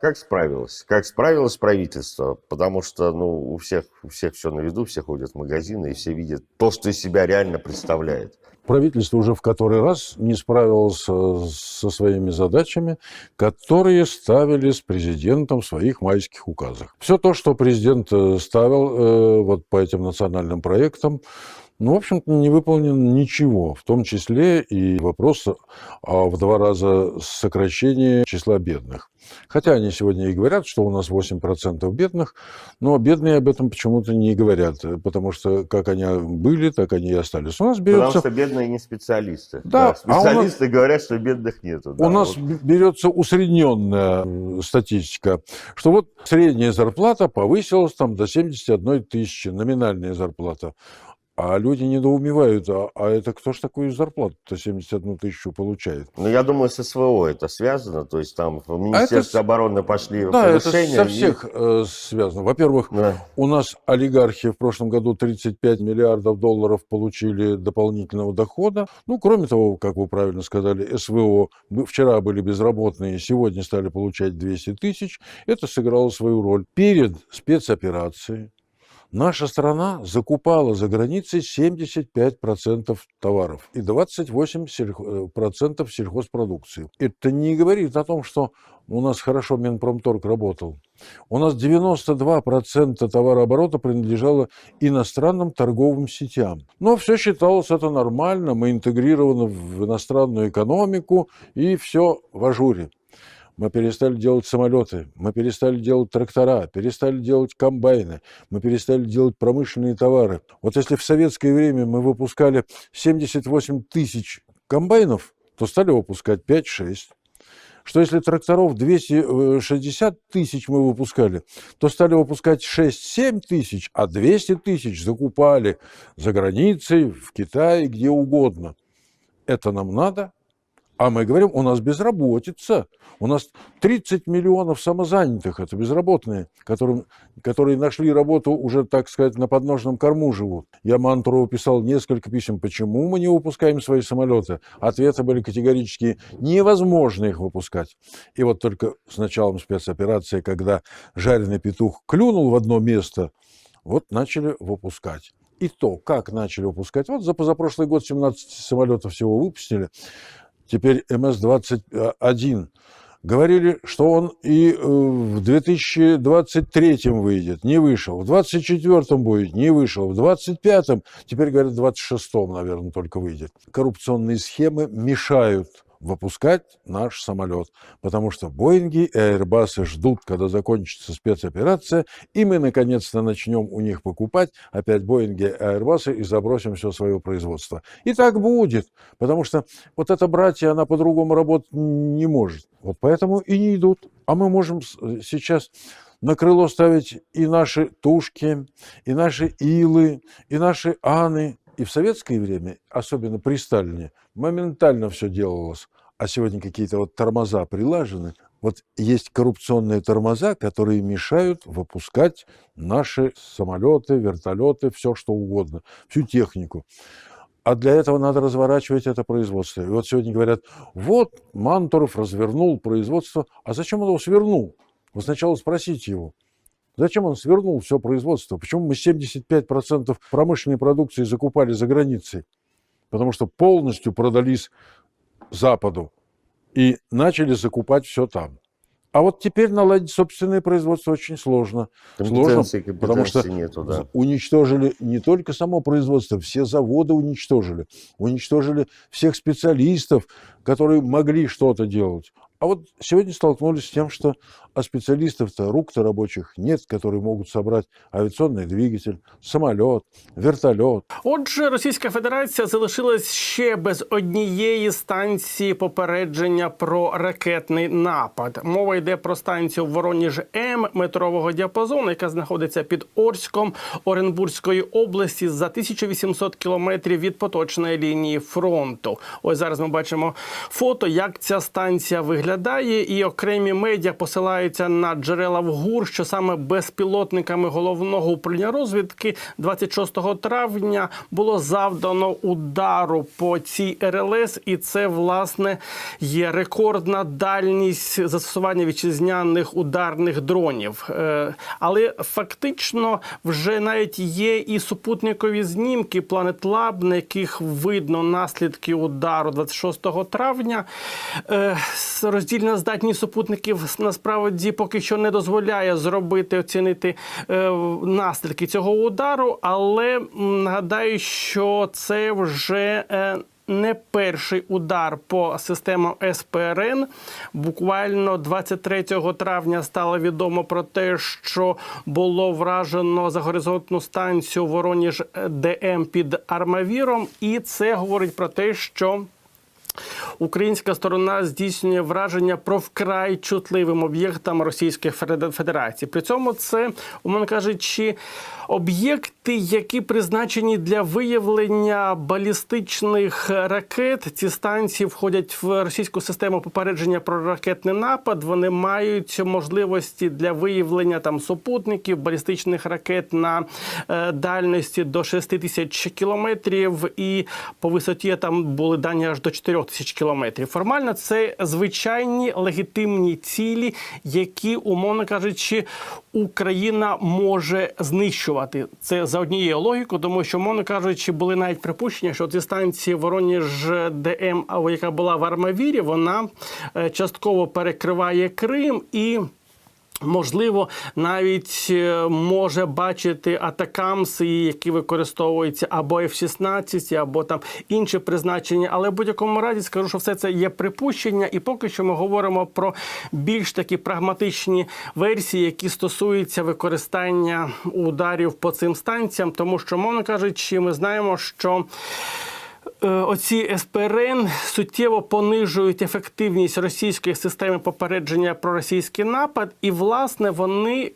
Как справилось? Как справилось правительство? Потому что, ну, у всех, у всех все на виду, все ходят в магазины и все видят то, что из себя реально представляет. Правительство уже в который раз не справилось э, со своими задачами, которые ставили с президентом в своих майских указах. Все то, что президент э, ставил э, вот по этим национальным проектам, ну, в общем-то, не выполнено ничего, в том числе и вопрос о в два раза сокращении числа бедных. Хотя они сегодня и говорят, что у нас 8% бедных, но бедные об этом почему-то не говорят, э, потому что как они были, так они и остались. У нас Потому берется, что бедные не специалисты. Да, а нас- специалисты говорят, что бедных нету. да, у нас вот. берется усредненная м, статистика, что вот средняя зарплата повысилась там до 71 тысячи, номинальная зарплата. А люди недоумевают, а, а это кто ж такую зарплату-то 71 тысячу получает? Ну, я думаю, с СВО это связано. То есть там в Министерстве это- обороны пошли Да, это повышения. со и- всех э, связано. Во-первых, Да. У нас олигархи в прошлом году 35 миллиардов долларов получили дополнительного дохода. Ну, кроме того, как вы правильно сказали, СВО вчера были безработные, сегодня стали получать 200 тысяч. Это сыграло свою роль. Перед спецоперацией наша страна закупала за границей 75% товаров и 28% сельхо- э, сельхозпродукции. Это не говорит о том, что у нас хорошо Минпромторг работал. У нас 92% товарооборота принадлежало иностранным торговым сетям. Но все считалось это нормально, мы интегрированы в иностранную экономику, и все в ажуре. Мы перестали делать самолеты, мы перестали делать трактора, перестали делать комбайны, мы перестали делать промышленные товары. Вот если в советское время мы выпускали 78 тысяч комбайнов, то стали выпускать 5-6 что если тракторов 260 тысяч мы выпускали, то стали выпускать 6-7 тысяч, а 200 тысяч закупали за границей, в Китае, где угодно. Это нам надо? А мы говорим, у нас безработица. У нас 30 миллионов самозанятых, это безработные, которым, которые нашли работу уже, так сказать, на подножном корму живут. Я Мантурову писал несколько писем, почему мы не выпускаем свои самолеты. Ответы были категорические, невозможно их выпускать. И вот только с началом спецоперации, когда жареный петух клюнул в одно место, вот начали выпускать. И то, как начали выпускать. Вот за позапрошлый год 17 самолетов всего выпустили. Теперь МС-21. Говорили, что он и э, в 2023 выйдет, не вышел. В 2024 будет, не вышел. В 2025, теперь говорят, в 2026, наверное, только выйдет. Коррупционные схемы мешают выпускать наш самолет, потому что Боинги и Airbus ждут, когда закончится спецоперация, и мы наконец-то начнем у них покупать опять Боинги и Airbus и забросим все свое производство. И так будет, потому что вот эта братья, она по-другому работать не может. Вот поэтому и не идут. А мы можем сейчас на крыло ставить и наши тушки, и наши илы, и наши аны. И в советское время, особенно при Сталине, моментально все делалось. А сегодня какие-то вот тормоза прилажены. Вот есть коррупционные тормоза, которые мешают выпускать наши самолеты, вертолеты, все что угодно, всю технику. А для этого надо разворачивать это производство. И вот сегодня говорят, вот Мантуров развернул производство. А зачем он его свернул? Вы сначала спросите его. Зачем он свернул все производство? Почему мы 75% промышленной продукции закупали за границей? Потому что полностью продались Западу и начали закупать все там. А вот теперь наладить собственное производство очень сложно. Сложно, потому что нету, да. уничтожили не только само производство, все заводы уничтожили. Уничтожили всех специалистов, которые могли что-то делать. А вот сегодня столкнулись с тем, что а специалистов-то, рук-то рабочих нет, которые могут собрать авиационный двигатель, самолет, вертолет. Отже, Російська Федерація залишилась ще без однієї станції попередження про ракетний напад. Мова йде про станцію Вороніж М метрового діапазону, яка знаходиться під Орськом Оренбурзької області за 1800 кілометрів від поточної лінії фронту. Ось зараз ми бачимо фото, як ця станція виглядає. Виглядає, і окремі медіа посилаються на джерела в ГУР, що саме безпілотниками головного управління розвідки 26 травня було завдано удару по цій РЛС, і це власне є рекордна дальність застосування вітчизняних ударних дронів. Е, Але фактично вже навіть є і супутникові знімки Lab, на яких видно наслідки удару 26 травня. Роздільна здатність супутників насправді поки що не дозволяє зробити оцінити е, наслідки цього удару, але нагадаю, що це вже. е, не перший удар по системам СПРН. Буквально 23 травня стало відомо про те, що було вражено за горизонтну станцію Вороніж ДМ під Армавіром, і це говорить про те, що Українська сторона здійснює враження про вкрай чутливим об'єктам Російської Феде- Федерації. При цьому це, умовно кажучи, об'єкти, які призначені для виявлення балістичних ракет. Ці станції входять в російську систему попередження про ракетний напад. Вони мають можливості для виявлення там супутників, балістичних ракет на е, дальності до 6 тисяч кілометрів, і по висоті там були дані аж до 4 тисяч кілометрів. Формально це звичайні легітимні цілі, які, умовно кажучи, Україна може знищувати. Це за однією логікою, тому що, умовно кажучи, були навіть припущення, що ці станції Вороніж ДМ, яка була в Армавірі, вона е, частково перекриває Крим і. Можливо, навіть е, може бачити атакамси, які використовуються або F-16, або там інші призначення. Але в будь-якому разі скажу, що все це є припущення, і поки що ми говоримо про більш такі прагматичні версії, які стосуються використання ударів по цим станціям, тому що, мовно кажучи, ми знаємо, що. Е, Оці СПРН суттєво понижують ефективність російської системи попередження про російський напад, і власне вони.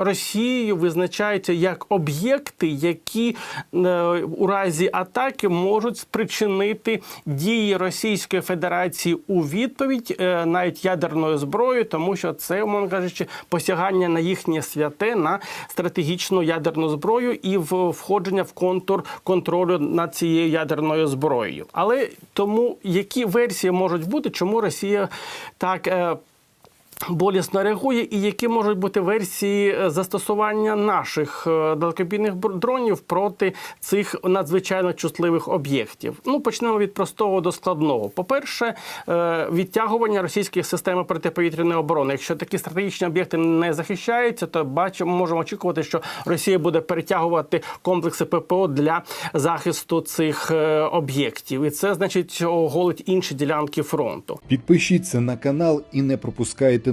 Е, Росією визначаються як об'єкти, які е, у разі атаки можуть спричинити дії Російської Федерації у відповідь е, навіть ядерною зброєю, тому що це, умовно кажучи, посягання на їхнє святе на стратегічну ядерну зброю і входження в контур контролю над цією ядерною зброєю. Але тому які версії можуть бути, чому Росія так. Болісно реагує, і які можуть бути версії е, застосування наших е, далекобійних дронів проти цих надзвичайно чутливих об'єктів. Ну почнемо від простого до складного. По-перше, е, відтягування російських систем протиповітряної оборони. Якщо такі стратегічні об'єкти не захищаються, то бачимо, можемо очікувати, що Росія буде перетягувати комплекси ППО для захисту цих об'єктів, і це значить оголить інші ділянки фронту. Підпишіться на канал і не пропускайте